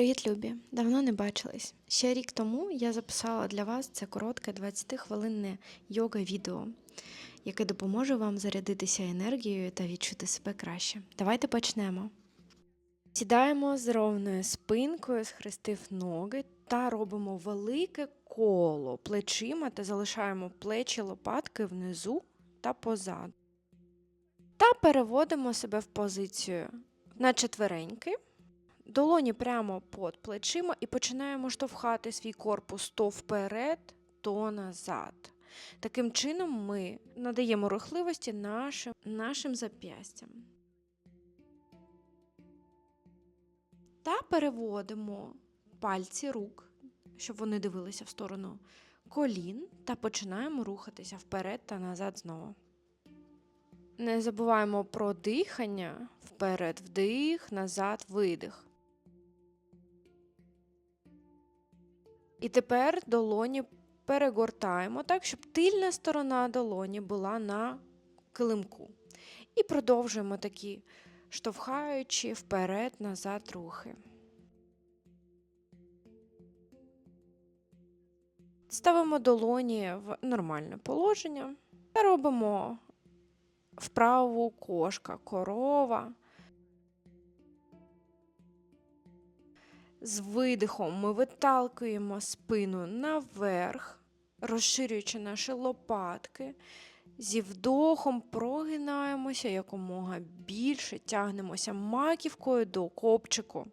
Привіт, любі! Давно не бачились. Ще рік тому я записала для вас це коротке 20-хвилинне йога-відео, яке допоможе вам зарядитися енергією та відчути себе краще. Давайте почнемо. Сідаємо з ровною спинкою, схрестив ноги та робимо велике коло плечима та залишаємо плечі лопатки внизу та позаду. Та переводимо себе в позицію на четвереньки. Долоні прямо під плечима і починаємо штовхати свій корпус то вперед, то назад. Таким чином ми надаємо рухливості нашим, нашим зап'ястям. Та переводимо пальці рук, щоб вони дивилися в сторону колін, та починаємо рухатися вперед та назад знову. Не забуваємо про дихання. Вперед вдих, назад видих. І тепер долоні перегортаємо так, щоб тильна сторона долоні була на килимку. І продовжуємо такі штовхаючи вперед-назад рухи. Ставимо долоні в нормальне положення та робимо вправу кошка, корова. З видихом ми виталкуємо спину наверх, розширюючи наші лопатки. Зі вдохом прогинаємося якомога більше, тягнемося маківкою до копчику.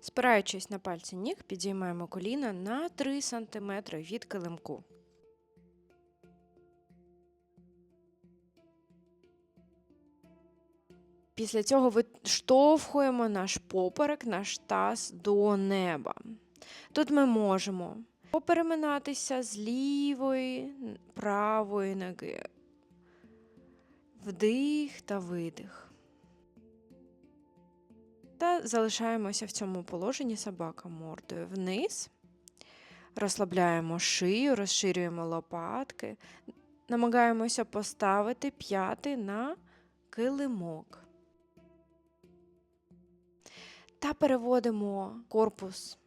Спираючись на пальці ніг, підіймаємо коліна на 3 см від килимку. Після цього виштовхуємо наш поперек, наш таз до неба. Тут ми можемо попереминатися з лівої, правої ноги. Вдих та видих. Та залишаємося в цьому положенні собака мордою вниз. Розслабляємо шию, розширюємо лопатки, намагаємося поставити п'яти на килимок. Та переводимо корпус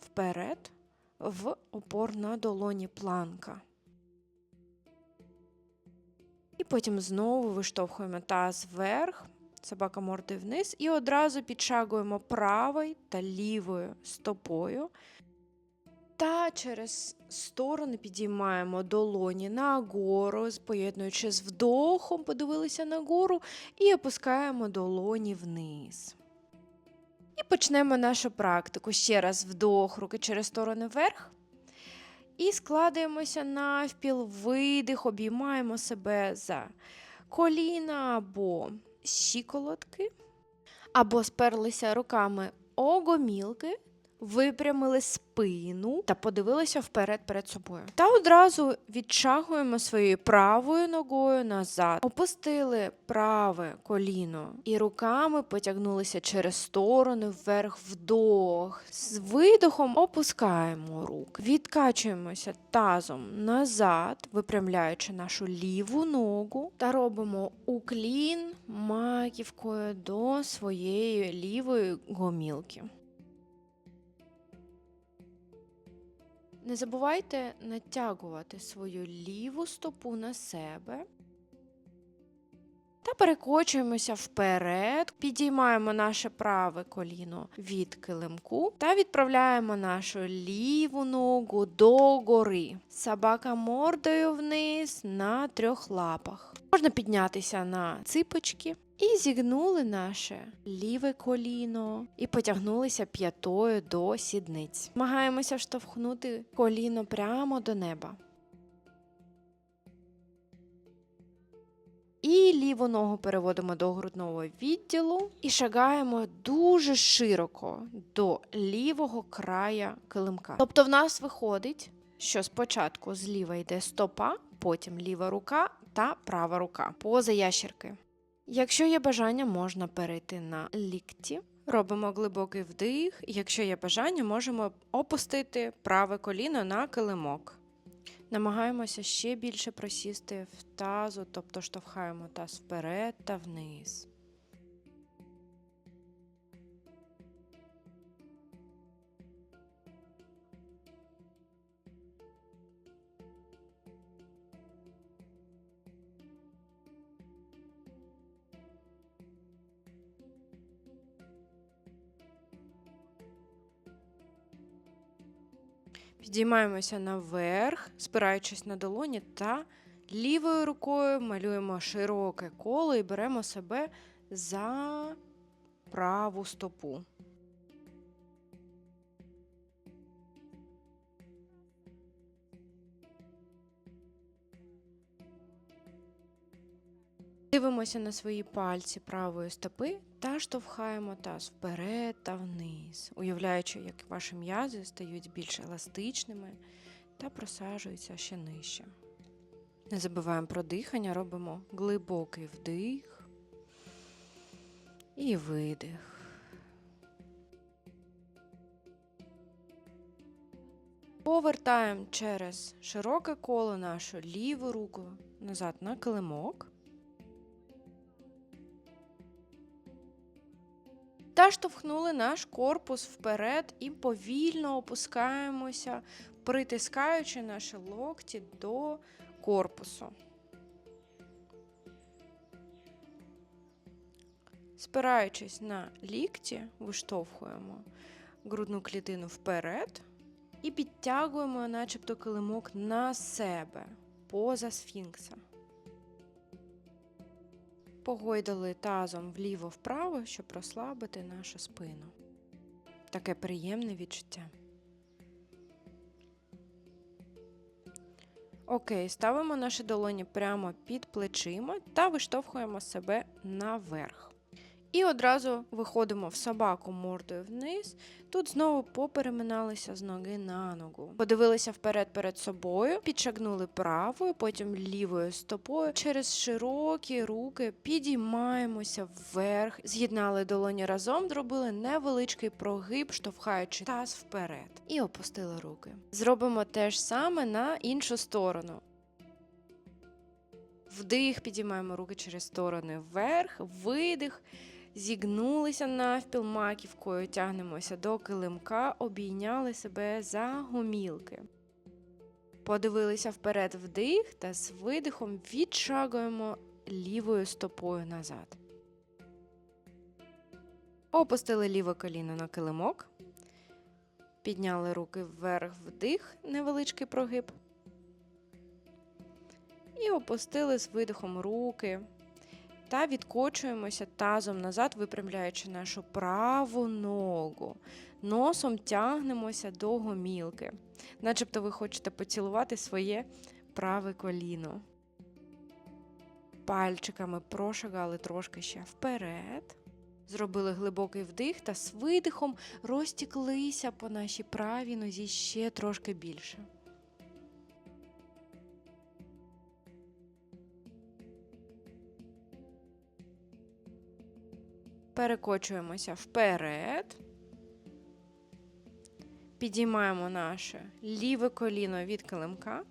вперед в опор на долоні планка. І потім знову виштовхуємо таз вверх, собака мордою вниз, і одразу підшагуємо правою та лівою стопою. Та через сторони підіймаємо долоні нагору, поєднуючи з вдохом, подивилися нагору, і опускаємо долоні вниз. І почнемо нашу практику. Ще раз вдох, руки через сторони вверх. І складаємося навпіл, видих, обіймаємо себе за коліна або щиколотки, або сперлися руками огомілки, випрямили спину та подивилися вперед перед собою. Та одразу відчагуємо своєю правою ногою назад, опустили праве коліно і руками потягнулися через сторони вверх вдох. З видохом опускаємо руки, відкачуємося тазом назад, випрямляючи нашу ліву ногу, та робимо уклін маківкою до своєї лівої гомілки. Не забувайте натягувати свою ліву стопу на себе. Та перекочуємося вперед, підіймаємо наше праве коліно від килимку та відправляємо нашу ліву ногу до гори. Собака мордою вниз на трьох лапах. Можна піднятися на ципочки. І зігнули наше ліве коліно і потягнулися п'ятою до сідниць. Намагаємося штовхнути коліно прямо до неба. І ліву ногу переводимо до грудного відділу і шагаємо дуже широко до лівого края килимка. Тобто в нас виходить, що спочатку зліва йде стопа, потім ліва рука та права рука. Поза ящерки. Якщо є бажання, можна перейти на лікті. Робимо глибокий вдих. Якщо є бажання, можемо опустити праве коліно на килимок. Намагаємося ще більше просісти в тазу, тобто штовхаємо таз вперед та вниз. Підіймаємося наверх, спираючись на долоні, та лівою рукою малюємо широке коло і беремо себе за праву стопу. Дивимося на свої пальці правої стопи та штовхаємо таз вперед та вниз, уявляючи, як ваші м'язи стають більш еластичними та просаджуються ще нижче. Не забуваємо про дихання, робимо глибокий вдих і видих. Повертаємо через широке коло нашу ліву руку назад на килимок. Та штовхнули наш корпус вперед і повільно опускаємося, притискаючи наші локті до корпусу. Спираючись на лікті, виштовхуємо грудну клітину вперед і підтягуємо, начебто, килимок на себе поза сфінкса. Погойдали тазом вліво-вправо, щоб розслабити нашу спину. Таке приємне відчуття. Окей, ставимо наші долоні прямо під плечима та виштовхуємо себе наверх. І одразу виходимо в собаку мордою вниз. Тут знову попереминалися з ноги на ногу. Подивилися вперед перед собою, підшагнули правою, потім лівою стопою. Через широкі руки підіймаємося вверх, з'єднали долоні разом, зробили невеличкий прогиб, штовхаючи таз вперед. І опустили руки. Зробимо те ж саме на іншу сторону. Вдих, підіймаємо руки через сторони вверх, видих. Зігнулися навпіл маківкою, тягнемося до килимка, обійняли себе за гомілки. Подивилися вперед вдих та з видихом відшагуємо лівою стопою назад. Опустили ліве коліно на килимок. Підняли руки вверх вдих, невеличкий прогиб. І опустили з видихом руки та відкочуємося тазом назад, випрямляючи нашу праву ногу. Носом тягнемося до гомілки, начебто ви хочете поцілувати своє праве коліно. Пальчиками прошагали трошки ще вперед. Зробили глибокий вдих та з видихом розтіклися по нашій правій нозі ще трошки більше. Перекочуємося вперед. Підіймаємо наше ліве коліно від килимка.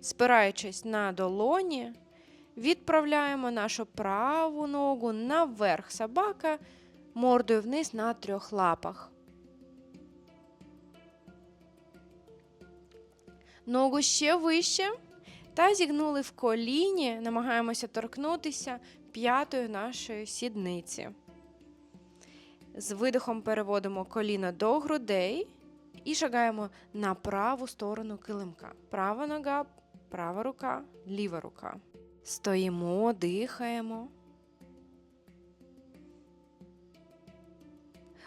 Спираючись на долоні, відправляємо нашу праву ногу наверх собака, мордою вниз на трьох лапах. Ногу ще вище. Та зігнули в коліні, намагаємося торкнутися п'ятою нашої сідниці. З видихом переводимо коліно до грудей і шагаємо на праву сторону килимка. Права нога, права рука, ліва рука. Стоїмо, дихаємо.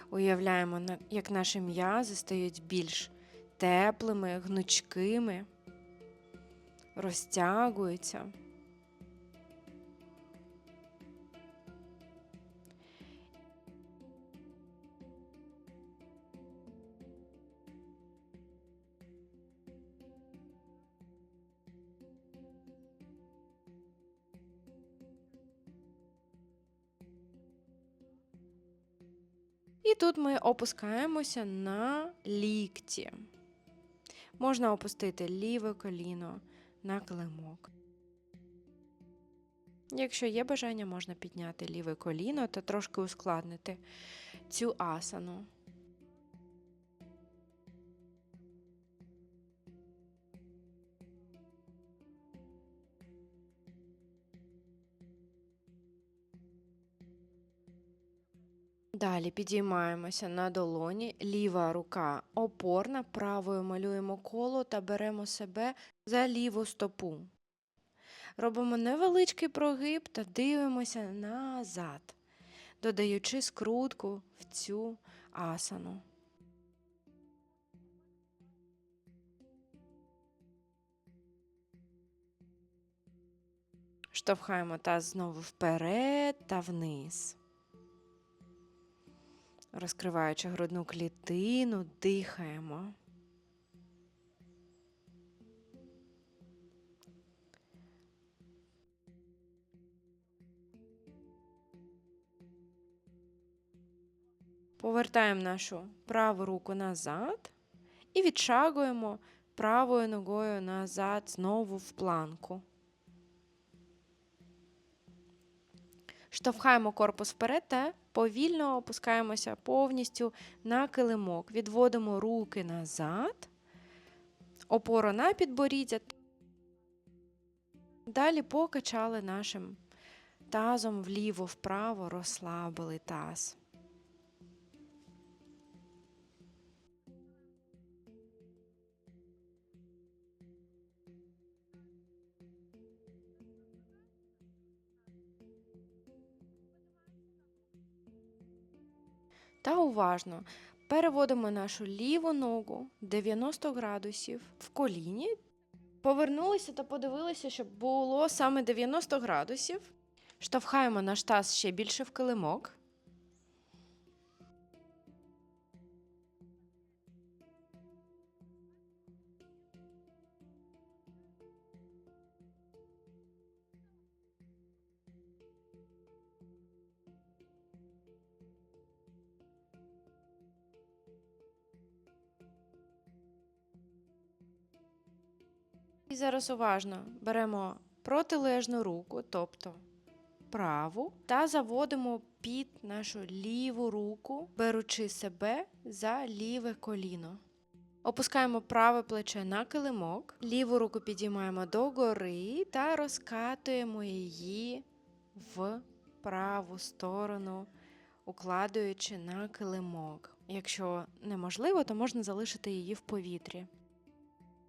Уявляємо, як наші м'язи стають більш теплими, гнучкими розтягуються. І тут ми опускаємося на лікті. Можна опустити ліве коліно на килимок. Якщо є бажання, можна підняти ліве коліно та трошки ускладнити цю асану. Далі підіймаємося на долоні, ліва рука опорна, правою малюємо коло та беремо себе за ліву стопу. Робимо невеличкий прогиб та дивимося назад, додаючи скрутку в цю асану. Штовхаємо таз знову вперед та вниз. Розкриваючи грудну клітину, дихаємо. Повертаємо нашу праву руку назад і відшагуємо правою ногою назад знову в планку. Штовхаємо корпус вперед та повільно опускаємося повністю на килимок. Відводимо руки назад, опора на підборіддя. Далі покачали нашим тазом вліво-вправо, розслабили таз. Та уважно переводимо нашу ліву ногу 90 градусів в коліні. Повернулися та подивилися, щоб було саме 90 градусів. Штовхаємо наш таз ще більше в килимок. І зараз уважно беремо протилежну руку, тобто праву, та заводимо під нашу ліву руку, беручи себе за ліве коліно. Опускаємо праве плече на килимок, ліву руку підіймаємо догори та розкатуємо її в праву сторону, укладуючи на килимок. Якщо неможливо, то можна залишити її в повітрі.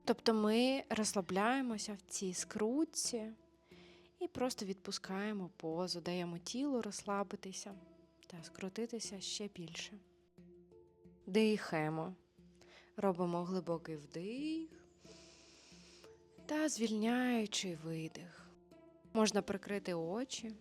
Тобто ми розслабляємося в цій скрутці і просто відпускаємо позу, даємо тілу розслабитися та скрутитися ще більше. Дихаємо. Робимо глибокий вдих та звільняючий видих. Можна прикрити очі.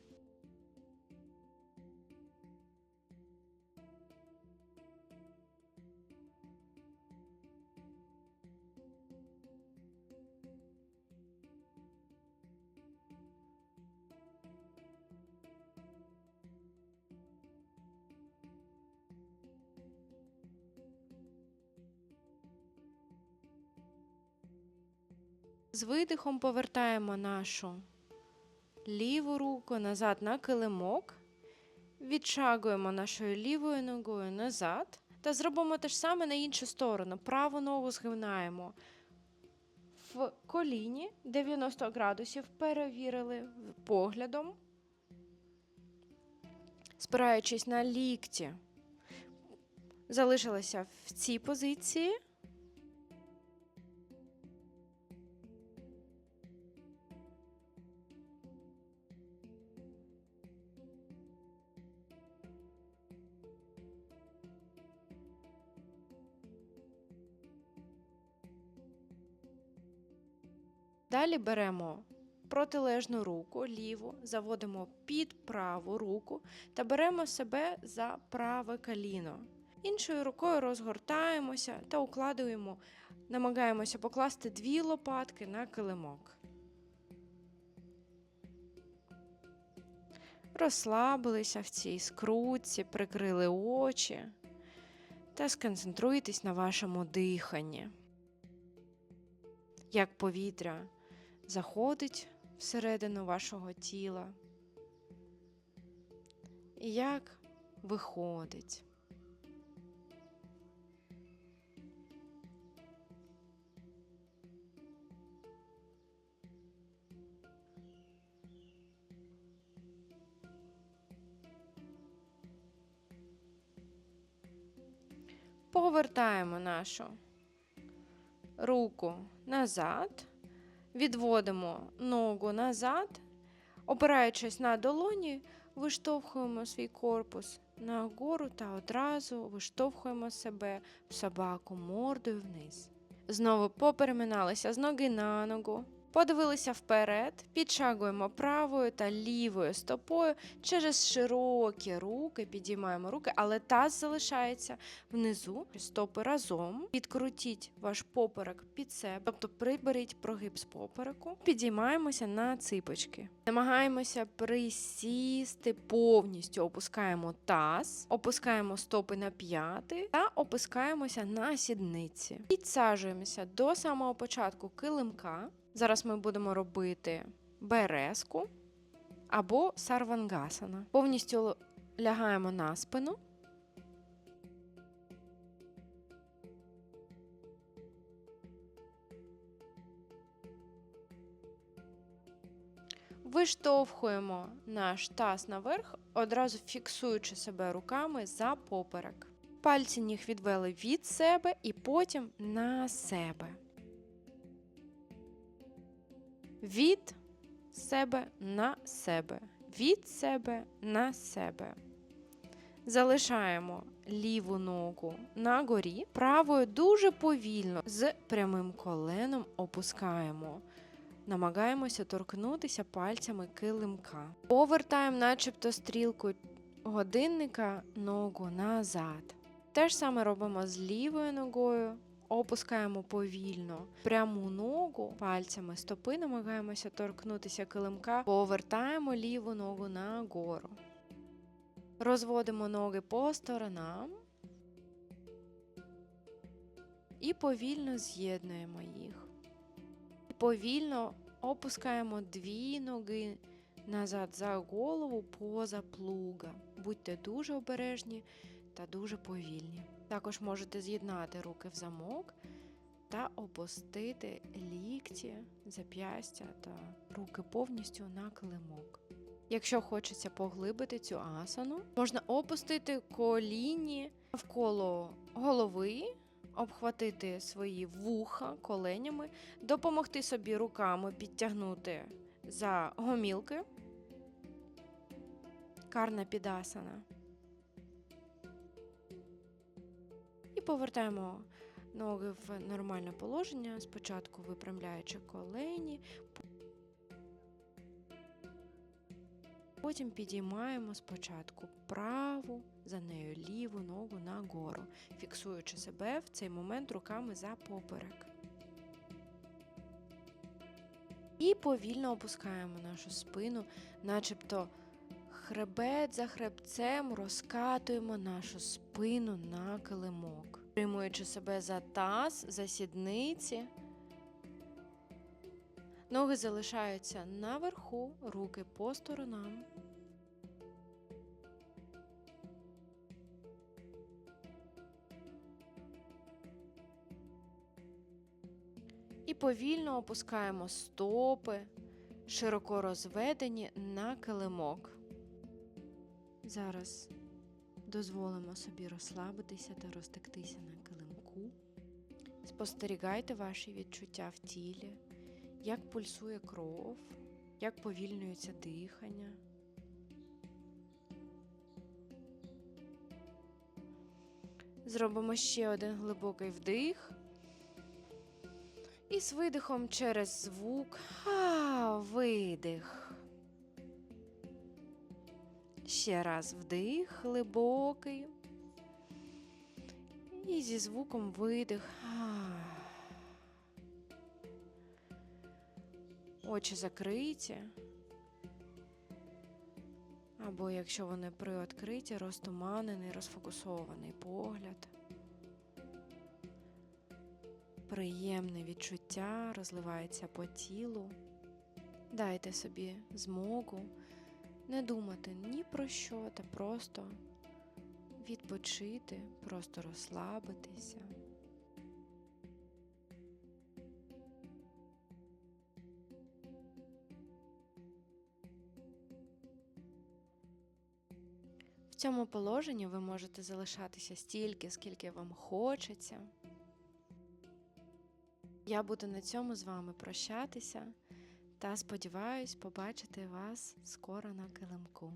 З видихом повертаємо нашу ліву руку назад на килимок, відшагуємо нашою лівою ногою назад та зробимо те ж саме на іншу сторону. Праву ногу згинаємо в коліні 90 градусів, перевірили поглядом, спираючись на лікті, залишилася в цій позиції. Далі беремо протилежну руку, ліву, заводимо під праву руку та беремо себе за праве коліно. Іншою рукою розгортаємося та укладуємо, намагаємося покласти дві лопатки на килимок. Розслабилися в цій скрутці, прикрили очі та сконцентруйтесь на вашому диханні. Як повітря заходить всередину вашого тіла. І як виходить. Повертаємо нашу руку назад, відводимо ногу назад, опираючись на долоні, виштовхуємо свій корпус нагору та одразу виштовхуємо себе в собаку мордою вниз. Знову попереминалися з ноги на ногу. Подивилися вперед, підшагуємо правою та лівою стопою через широкі руки, підіймаємо руки, але таз залишається внизу, стопи разом. Підкрутіть ваш поперек під себе, тобто приберіть прогиб з попереку, підіймаємося на ципочки. Намагаємося присісти повністю, опускаємо таз, опускаємо стопи на п'яти та опускаємося на сідниці. Підсаджуємося до самого початку килимка. Зараз ми будемо робити березку або сарвангасана. Повністю лягаємо на спину. Виштовхуємо наш таз наверх, одразу фіксуючи себе руками за поперек. Пальці ніг відвели від себе і потім на себе. Від себе на себе. Від себе на себе. Залишаємо ліву ногу на горі, правою дуже повільно з прямим коленом опускаємо. Намагаємося торкнутися пальцями килимка. Повертаємо, начебто, стрілку годинника ногу назад. Те ж саме робимо з лівою ногою. Опускаємо повільно пряму ногу пальцями стопи, намагаємося торкнутися килимка, повертаємо ліву ногу нагору. Розводимо ноги по сторонам і повільно з'єднуємо їх. Повільно опускаємо дві ноги назад за голову поза плуга. Будьте дуже обережні та дуже повільні. Також можете з'єднати руки в замок та опустити лікті, зап'ястя та руки повністю на килимок. Якщо хочеться поглибити цю асану, можна опустити коліні навколо голови, обхватити свої вуха коленями, допомогти собі руками підтягнути за гомілки. Карна підасана. Повертаємо ноги в нормальне положення, спочатку випрямляючи колені, потім підіймаємо спочатку праву, за нею ліву ногу нагору, фіксуючи себе в цей момент руками за поперек. І повільно опускаємо нашу спину, начебто хребет за хребцем розкатуємо нашу спину на килимок, тримуючи себе за таз, за сідниці. Ноги залишаються наверху, руки по сторонам. І повільно опускаємо стопи, широко розведені на килимок. Зараз дозволимо собі розслабитися та розтектися на килимку. Спостерігайте ваші відчуття в тілі, як пульсує кров, як повільнюється дихання. Зробимо ще один глибокий вдих. І з видихом через звук. А, видих. Ще раз вдих глибокий. І зі звуком видих. Очі закриті. Або якщо вони приоткриті, розтуманений, розфокусований погляд. Приємне відчуття розливається по тілу. Дайте собі змогу не думати ні про що, та просто відпочити, просто розслабитися. В цьому положенні ви можете залишатися стільки, скільки вам хочеться. Я буду на цьому з вами прощатися та сподіваюсь побачити вас скоро на килимку.